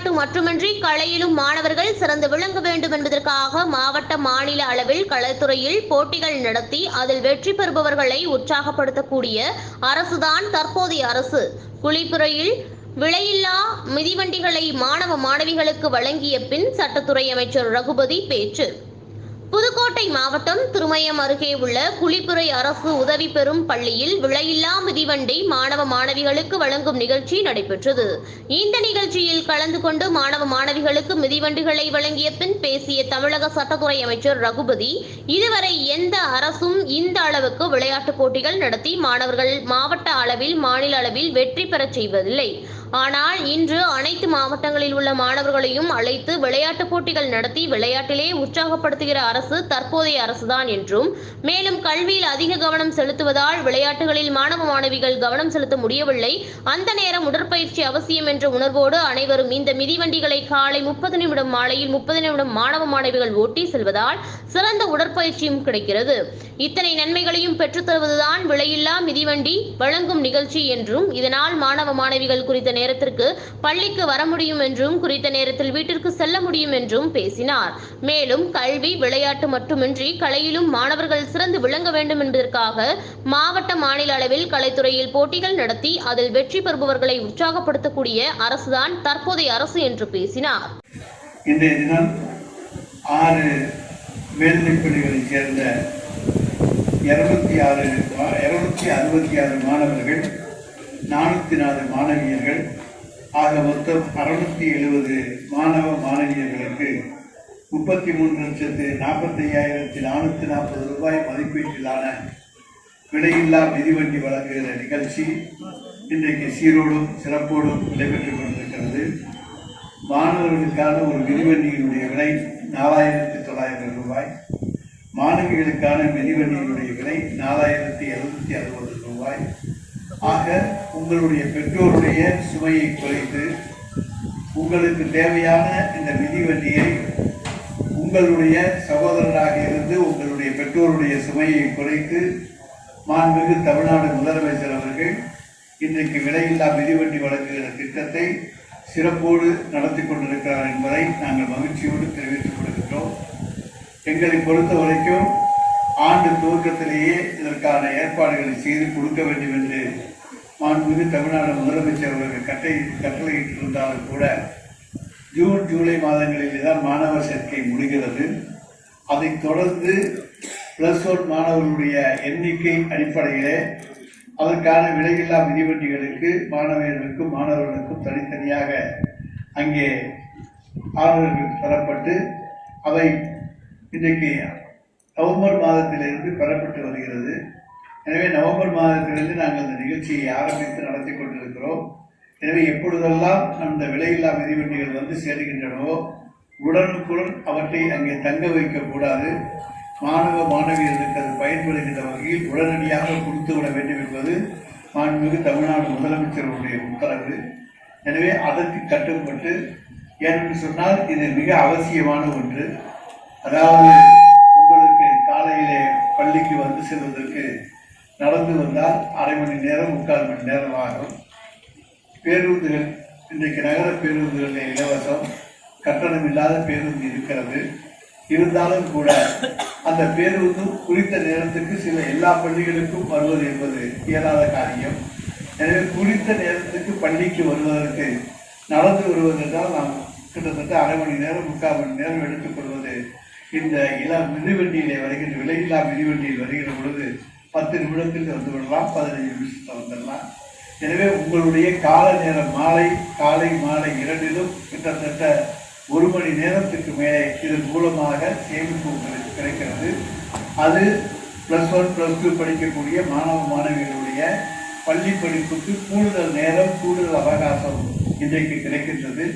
விளையாட்டு மட்டுமின்றி கலையிலும் மாணவர்கள் சிறந்து விளங்க வேண்டும் என்பதற்காக மாவட்ட மாநில அளவில் கலைத்துறையில் போட்டிகள் நடத்தி அதில் வெற்றி பெறுபவர்களை உற்சாகப்படுத்தக்கூடிய அரசுதான் தற்போதைய அரசு. குளிப்புறையில் விலையில்லா மிதிவண்டிகளை மாணவ மாணவிகளுக்கு வழங்கிய பின் சட்டத்துறை அமைச்சர் ரகுபதி பேச்சு. புதுக்கோட்டை மாவட்டம் திருமயம் அருகே உள்ள குளிப்புறை அரசு உதவி பெறும் பள்ளியில் விலையில்லா மிதிவண்டி மாணவ மாணவிகளுக்கு வழங்கும் நிகழ்ச்சி நடைபெற்றது. இந்த நிகழ்ச்சியில் கலந்து கொண்டு மாணவ மாணவிகளுக்கு மிதிவண்டிகளை வழங்கிய பின் பேசிய தமிழக சட்டத்துறை அமைச்சர் ரகுபதி இதுவரை எந்த அரசும் இந்த அளவுக்கு விளையாட்டுப் போட்டிகள் நடத்தி மாணவர்கள் மாவட்ட அளவில் மாநில அளவில் வெற்றி பெறச் செய்வதில்லை. ஆனால் இன்று அனைத்து மாவட்டங்களில் உள்ள மாணவர்களையும் அழைத்து விளையாட்டுப் போட்டிகள் நடத்தி விளையாட்டிலே உற்சாகப்படுத்துகிற அரசு தற்போதைய அரசுதான் என்றும் மேலும் கல்வியில் அதிக கவனம் செலுத்துவதால் விளையாட்டுகளில் மாணவ மாணவிகள் கவனம் செலுத்த முடியவில்லை. அந்த நேரம் உடற்பயிற்சி அவசியம் என்ற உணர்வோடு அனைவரும் இந்த மிதிவண்டிகளை காலை முப்பது நிமிடம் மாலையில் முப்பது நிமிடம் மாணவ மாணவிகள் ஓட்டி செல்வதால் சிறந்த உடற்பயிற்சியும் கிடைக்கிறது. இத்தனை நன்மைகளையும் பெற்றுத்தருவதுதான் விலையில்லா மிதிவண்டி வழங்கும் நிகழ்ச்சி என்றும் இதனால் மாணவ மாணவிகள் குறித்த நேரத்திற்கு பள்ளிக்கு வர முடியும் என்றும் குறித்த நேரத்தில் வீட்டிற்கு செல்ல முடியும் என்றும் பேசினார். மேலும் கல்வி விளையாட்டு மட்டுமின்றி கலையிலும் மாணவர்கள் சிறந்து விளங்க வேண்டும் என்பதற்காக மாவட்ட மாநில அளவில் கலைத்துறையில் போட்டிகள் நடத்தி அதில் வெற்றி பெறுபவர்களை உற்சாகப்படுத்தக்கூடிய அரசுதான் தற்போதைய அரசு என்று பேசினார். இன்றைய தினம் ஆறு மேல்நிலைப் பள்ளிகளைச் சேர்ந்த இருநூத்தி ஆறு இருநூத்தி அறுபத்தி ஆறு மாணவர்கள் நானூற்றி நாலு மாணவியர்கள். ஆக மொத்தம் அறுநூத்தி எழுபது மாணவ மாணவியர்களுக்கு முப்பத்தி மூன்று லட்சத்து நாற்பத்தி ஐயாயிரத்தி நானூற்றி நாற்பது ரூபாய் மதிப்பீட்டிலான விலையில்லா மிதிவண்டி வழங்குகிற நிகழ்ச்சி இன்றைக்கு சீரோடும் சிறப்போடும் நடைபெற்றுக் கொண்டிருக்கிறது. மாணவர்களுக்கான ஒரு மிதிவண்டியினுடைய விலை நாலாயிரத்தி தொள்ளாயிரம் ரூபாய். மாணவிகளுக்கான மிதிவண்டியினுடைய விலை நாலாயிரத்தி எழுநூத்தி அறுபது ரூபாய். ஆக உங்களுடைய பெற்றோருடைய சுமையை குறைத்து உங்களுக்கு தேவையான இந்த மிதிவண்டியை உங்களுடைய சகோதரராக இருந்து உங்களுடைய பெற்றோருடைய சுமையை குறைத்து மாண்புமிகு தமிழ்நாடு முதலமைச்சர் அவர்கள் இன்றைக்கு விலையில்லா மிதிவண்டி வழங்குகிற திட்டத்தை சிறப்போடு நடத்தி கொண்டிருக்கிறார் என்பதை நாங்கள் மகிழ்ச்சியோடு தெரிவித்துக் கொள்கின்றோம். எங்களை பொறுத்த வரைக்கும் ஆண்டு துவக்கத்திலேயே இதற்கான ஏற்பாடுகளை செய்து கொடுக்க வேண்டும் என்று மாண்புமிகு தமிழ்நாடு முதலமைச்சர் அவர்கள் கட்டளை கட்டளையிட்டிருந்தாலும் கூட ஜூன் ஜூலை மாதங்களில் தான் மாணவர் சேர்க்கை முடிகிறது. அதைத் தொடர்ந்து பிளஸ் ஒன் மாணவர்களுடைய எண்ணிக்கை அடிப்படையிலே அதற்கான விலையில்லா மிதிவண்டிகளுக்கு மாணவியர்களுக்கும் மாணவர்களுக்கும் தனித்தனியாக அங்கே ஆர்டர்கள் பெறப்பட்டு அவை இன்றைக்கு நவம்பர் மாதத்திலிருந்து பெறப்பட்டு வருகிறது. எனவே நவம்பர் மாதத்திலிருந்து நாங்கள் இந்த நிகழ்ச்சியை ஆரம்பித்து நடத்தி கொண்டிருக்கிறோம். எனவே எப்பொழுதெல்லாம் அந்த விலையில்லா மிதிவண்டிகள் வந்து சேருகின்றனவோ உடனுக்குடன் அவற்றை அங்கே தங்க வைக்கக்கூடாது மாணவ மாணவியர்களுக்கு அது பயன்படுகின்ற வகையில் உடனடியாக கொடுத்து விட வேண்டும் என்பது மாண்புமிகு தமிழ்நாடு முதலமைச்சருடைய உத்தரவு. எனவே அதற்கு கட்டுப்பட்டு ஏனென்று சொன்னால் இது மிக அவசியமான ஒன்று. அதாவது நடந்து வந்தால் அரை மணி நேரம் முக்கால் மணி நேரம் ஆகும். பேருந்துகள் இன்றைக்கு நகர பேருந்துகளில் இலவசம் கட்டணம் இல்லாத பேருந்து இருக்கிறது. இருந்தாலும் கூட அந்த பேருந்து குறித்த நேரத்துக்கு சில எல்லா பள்ளிகளுக்கும் வருவது என்பது இயலாத காரியம். எனவே குறித்த நேரத்துக்கு பள்ளிக்கு வருவதற்கு நடந்து வருவதென்றால் நாம் கிட்டத்தட்ட அரை மணி நேரம் முக்கால் மணி நேரம் எடுத்துக்கொள்வது இந்த இளம் மிதிவண்டியிலே வருகின்ற விலையில்லா மிதிவண்டியில் வருகிற பொழுது பத்து நிமிடத்தில் வந்து விடலாம் பதினைஞ்சு நிமிஷத்தில் வந்துடலாம் எனவே உங்களுடைய கால நேரம் மாலை காலை மாலை இரண்டிலும் கிட்டத்தட்ட ஒரு மணி நேரத்துக்கு மேலே இதன் மூலமாக சேமிப்பு உங்களுக்கு கிடைக்கிறது. அது ப்ளஸ் ஒன் ப்ளஸ் டூ படிக்கக்கூடிய மாணவ மாணவிகளுடைய பள்ளி படிப்புக்கு கூடுதல் நேரம் கூடுதல் அவகாசம் இன்றைக்கு கிடைக்கின்றது.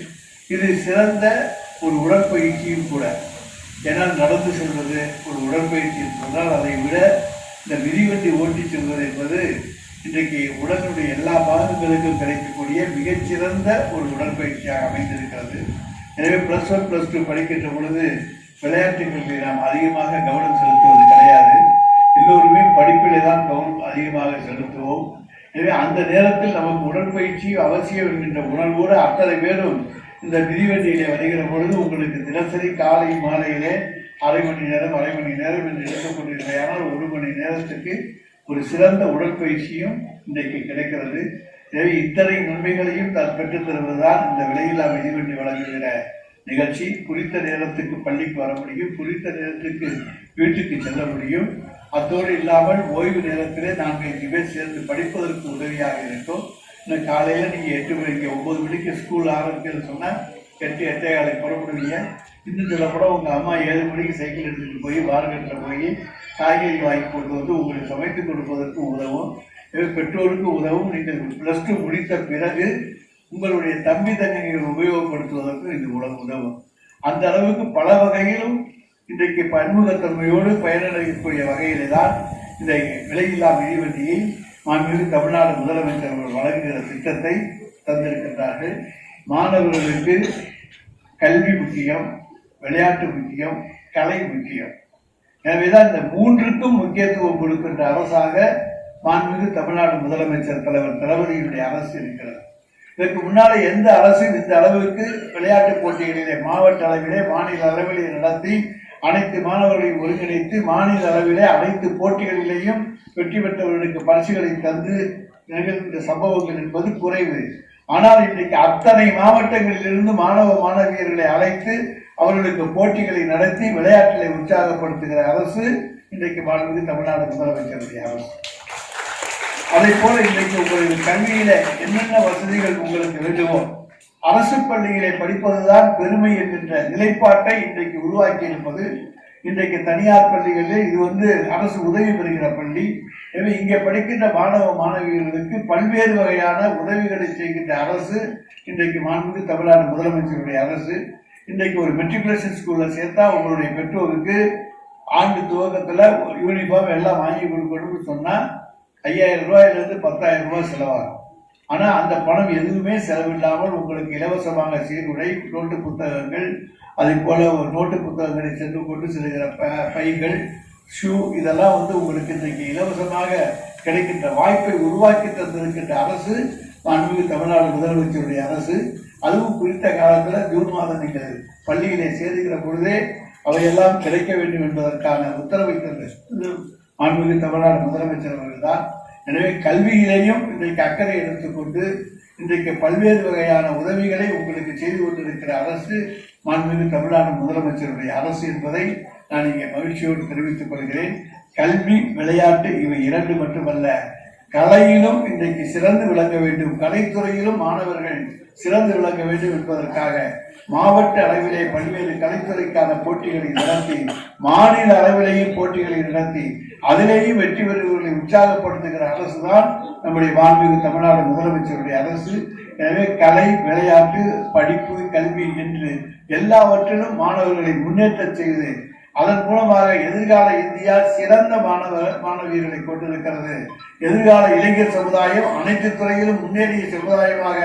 இது சிறந்த ஒரு உடற்பயிற்சியும் கூட. ஏன்னா நடந்து செல்வது ஒரு உடற்பயிற்சி என்று சொன்னால் அதை விட இந்த மிதிவண்டி ஓட்டி செல்வது என்பது இன்றைக்கு உடலுடைய எல்லா பாகங்களுக்கும் கிடைக்கக்கூடிய மிகச்சிறந்த ஒரு உடற்பயிற்சியாக அமைந்திருக்கிறது. எனவே ப்ளஸ் ஒன் ப்ளஸ் டூ படிக்கின்ற பொழுது விளையாட்டுகளில் நாம் அதிகமாக கவனம் செலுத்துவது கிடையாது. எல்லோருமே படிப்பிலே தான் கவனம் அதிகமாக செலுத்துவோம். எனவே அந்த நேரத்தில் நமக்கு உடற்பயிற்சி அவசியம் என்கின்ற உணர்வோடு அத்தனை பேரும் இந்த மிதிவண்டியிலே வருகிற பொழுது உங்களுக்கு தினசரி காலை மாலையிலே அரை மணி நேரம் அரை மணி நேரம் என்று எடுத்துக்கொண்டிருக்கையானால் ஒரு மணி நேரத்துக்கு ஒரு சிறந்த உடற்பயிற்சியும் இன்றைக்கு கிடைக்கிறது. எனவே இத்தனை நன்மைகளையும் தான் பெற்றுத் தருவதுதான் இந்த விலையில்லா மிதிவண்டி வழங்குகிற நிகழ்ச்சி. குறித்த நேரத்துக்கு பள்ளிக்கு வர முடியும் குறித்த நேரத்துக்கு வீட்டுக்கு செல்ல முடியும். அத்தோடு இல்லாமல் ஓய்வு நேரத்திலே நாங்கள் இங்கே போய் சேர்ந்து படிப்பதற்கு உதவியாக இருக்கும். இன்னும் காலையில் நீங்கள் எட்டு மணிக்கு ஒம்பது மணிக்கு ஸ்கூல் ஆரம்பிக்கிறது சொன்னால் எட்டு எட்டே காலை புறப்படுவீங்க. இன்னும் கூட உங்கள் அம்மா ஏழு மணிக்கு சைக்கிள் எடுத்துகிட்டு போய் மார்க்கெட்டில் போய் காய்கறி வாங்கி கொண்டு வந்து உங்களுக்கு சமைத்து கொடுப்பதற்கு உதவும். பெற்றோருக்கு உதவும். நீங்கள் ப்ளஸ் டூ முடித்த பிறகு உங்களுடைய தம்பி தங்கைகள் உபயோகப்படுத்துவதற்கு இது உலக உதவும். அந்த அளவுக்கு பல வகையிலும் இன்றைக்கு பன்முகத்தன்மையோடு பயனடையக்கூடிய வகையிலே தான் இந்த விலையில்லா மிதிவண்டியை மாண்புமிகு தமிழ்நாடு முதலமைச்சர் அவர்கள் வழங்குகிற திட்டத்தை தந்திருக்கின்றார்கள். மாணவர்களுக்கு கல்வி முக்கியம். விளையாட்டு முக்கியம் கலை முக்கியம். எனவேதான் இந்த மூன்றுக்கும் முக்கியத்துவம் கொடுக்கின்ற அரசாக மாண்புமிகு தமிழ்நாடு முதலமைச்சர் தலைவர் தளபதியினுடைய அரசு இருக்கிறது. இதற்கு முன்னாலே எந்த அரசும் இந்த அளவுக்கு விளையாட்டுப் போட்டிகளிலே மாவட்ட அளவிலே மாநில அளவிலே நடத்தி அனைத்து மாணவர்களையும் ஒருங்கிணைத்து மாநில அளவிலே அனைத்து போட்டிகளிலேயும் வெற்றி பெற்றவர்களுக்கு பரிசுகளை தந்து நிகழ்ந்த சம்பவங்கள் என்பது குறைவு. ஆனால் இன்றைக்கு அத்தனை மாவட்டங்களிலிருந்து மாணவ மாணவியர்களை அழைத்து அவர்களுக்கு போட்டிகளை நடத்தி விளையாட்டிலை உற்சாகப்படுத்துகிற அரசு இன்றைக்கு வாழ்வது தமிழ்நாடு முதலமைச்சருடைய அரசு. அதே போல இன்றைக்கு உங்களது கல்வியில என்னென்ன வசதிகள் உங்களுக்கு வேண்டுமோ அரசு பள்ளிகளை படிப்பதுதான் பெருமை என்கின்ற நிலைப்பாட்டை இன்றைக்கு உருவாக்கி இருப்பது இன்றைக்கு தனியார் பள்ளிகளில் இது வந்து அரசு உதவி பெறுகிற பள்ளி. எனவே இங்கே படிக்கின்ற மாணவ மாணவியர்களுக்கு பல்வேறு வகையான உதவிகளை செய்கின்ற அரசு இன்றைக்கு மாண்பு தமிழ்நாடு முதலமைச்சருடைய அரசு. இன்றைக்கு ஒரு மெட்ரிகுலேஷன் ஸ்கூலில் சேர்த்தா உங்களுடைய பெற்றோருக்கு ஆண்டு ஒரு யூனிஃபார்ம் எல்லாம் வாங்கி கொடுக்கணும்னு சொன்னால் ஐயாயிரம் ரூபாயிலிருந்து பத்தாயிரம் ரூபாய் செலவாகும். ஆனால் அந்த பணம் எதுவுமே செலவில்லாமல் உங்களுக்கு இலவசமாக சீருடை நோட்டு புத்தகங்கள் அதே போல் ஒரு நோட்டு புத்தகங்களை சென்று கொண்டு செல்கிற ப- பைகள் ஷூ இதெல்லாம் வந்து உங்களுக்கு இன்றைக்கு இலவசமாக கிடைக்கின்ற வாய்ப்பை உருவாக்கி தந்திருக்கின்ற அரசு மாண்புமிகு தமிழ்நாடு முதலமைச்சருடைய அரசு அதுவும் குறித்த காலத்துல ஜூன் மாதம் நீங்கள் பள்ளியிலே சேருகிற பொழுதே அவையெல்லாம் கிடைக்க வேண்டும் என்பதற்கான உத்தரவை மாண்புமிகு தமிழ்நாடு முதலமைச்சர் அவர்கள் தான் எனவே கல்வியிலேயும் இன்றைக்கு அக்கறை எடுத்துக்கொண்டு இன்றைக்கு பல்வேறு வகையான உதவிகளை உங்களுக்கு செய்து கொண்டிருக்கிற அரசு மாண்புமிகு தமிழ்நாடு முதலமைச்சருடைய அரசு என்பதை நான் இங்கே மகிழ்ச்சியோடு தெரிவித்துக் கொள்கிறேன். கல்வி விளையாட்டு இவை இரண்டு மட்டுமல்ல. கலையிலும் இன்றைக்கு சிறந்து விளங்க வேண்டும். கலைத்துறையிலும் மாணவர்கள் சிறந்து விளங்க வேண்டும் என்பதற்காக மாவட்ட அளவிலே பல்வேறு கலைத்துறைக்கான போட்டிகளை நடத்தி மாநில அளவிலேயும் போட்டிகளை நடத்தி அதிலேயும் வெற்றி பெறுவர்களை உற்சாகப்படுத்துகிற அரசு தான் நம்முடைய மாண்புமிகு தமிழ்நாடு முதலமைச்சருடைய அரசு. எனவே கலை விளையாட்டு படிப்பு கல்வி என்று எல்லாவற்றிலும் மாணவர்களை முன்னேற்றம் செய்து அதன் மூலமாக எதிர்கால இந்தியா சிறந்த மாணவ மாணவியர்களை கொண்டிருக்கிறது. எதிர்கால இளைஞர் சமுதாயம் அனைத்து துறையிலும் முன்னேறிய சமுதாயமாக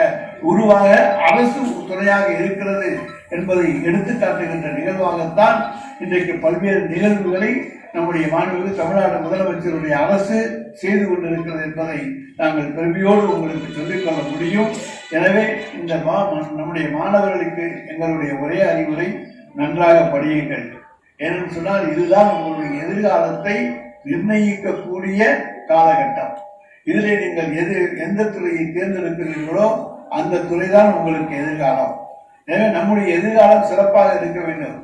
உருவாக அரசு துணையாக இருக்கிறது என்பதை எடுத்து காட்டுகின்ற நிகழ்வாகத்தான் இன்றைக்கு பல்வேறு நிகழ்வுகளை நம்முடைய மாண்புமிகு தமிழ்நாடு முதலமைச்சருடைய அரசு செய்து கொண்டிருக்கிறது என்பதை நாங்கள் பெருமையோடு உங்களுக்கு சொல்லிக்கொள்ள முடியும். எனவே இந்த மா நம்முடைய மாணவர்களுக்கு எங்களுடைய ஒரே அறிவுரை நன்றாக படியுங்கள். ஏனென்று சொன்னால் இதுதான் உங்களுடைய எதிர்காலத்தை நிர்ணயிக்கக்கூடிய காலகட்டம். இதில் நீங்கள் எது எந்த துறையை தேர்ந்தெடுக்கிறீர்களோ அந்த துறைதான் உங்களுக்கு எதிர்காலம். எனவே நம்முடைய எதிர்காலம் சிறப்பாக இருக்க வேண்டும்.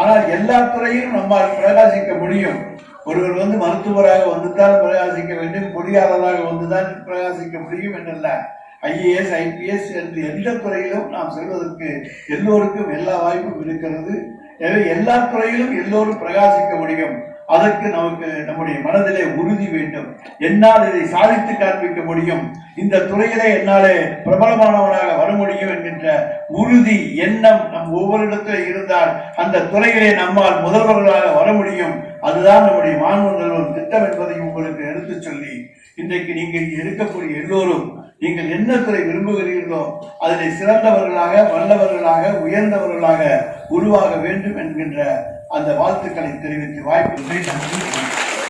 ஆனால் எல்லா துறையிலும் நம்மால் பிரகாசிக்க முடியும். ஒருவர் வந்து மருத்துவராக வந்துதான் பிரகாசிக்க வேண்டும் பொறியாளராக வந்துதான் பிரகாசிக்க முடியும் என்றல்ல. ஐஏஎஸ் ஐபிஎஸ் என்று எந்த துறையிலும் நாம் செல்வதற்கு எல்லோருக்கும் எல்லா வாய்ப்பும் இருக்கிறது. எனவே எல்லா துறையிலும் எல்லோரும் பிரகாசிக்க முடியும். அதற்கு நமக்கு நம்முடைய மனதிலே உறுதி வேண்டும். என்னால் இதை சாதித்து காண்பிக்க முடியும். இந்த துறையிலே என்னாலே பிரபலமானவனாக வர முடியும் என்கின்ற உறுதி எண்ணம் நம் ஒவ்வொருடத்தில் இருந்தால் அந்த துறையிலே நம்மால் முதல்வர்களாக வர முடியும். அதுதான் நம்முடைய மாண்பு திட்டம் என்பதை உங்களுக்கு எடுத்துச் சொல்லி இன்றைக்கு நீங்கள் இருக்கக்கூடிய எல்லோரும் நீங்கள் என்ன துறை விரும்புகிறீர்களோ அதில் சிறந்தவர்களாக வல்லவர்களாக உயர்ந்தவர்களாக உருவாக வேண்டும் என்கின்ற அந்த வாழ்த்துக்களை தெரிவித்து வாய்ப்பு நன்றி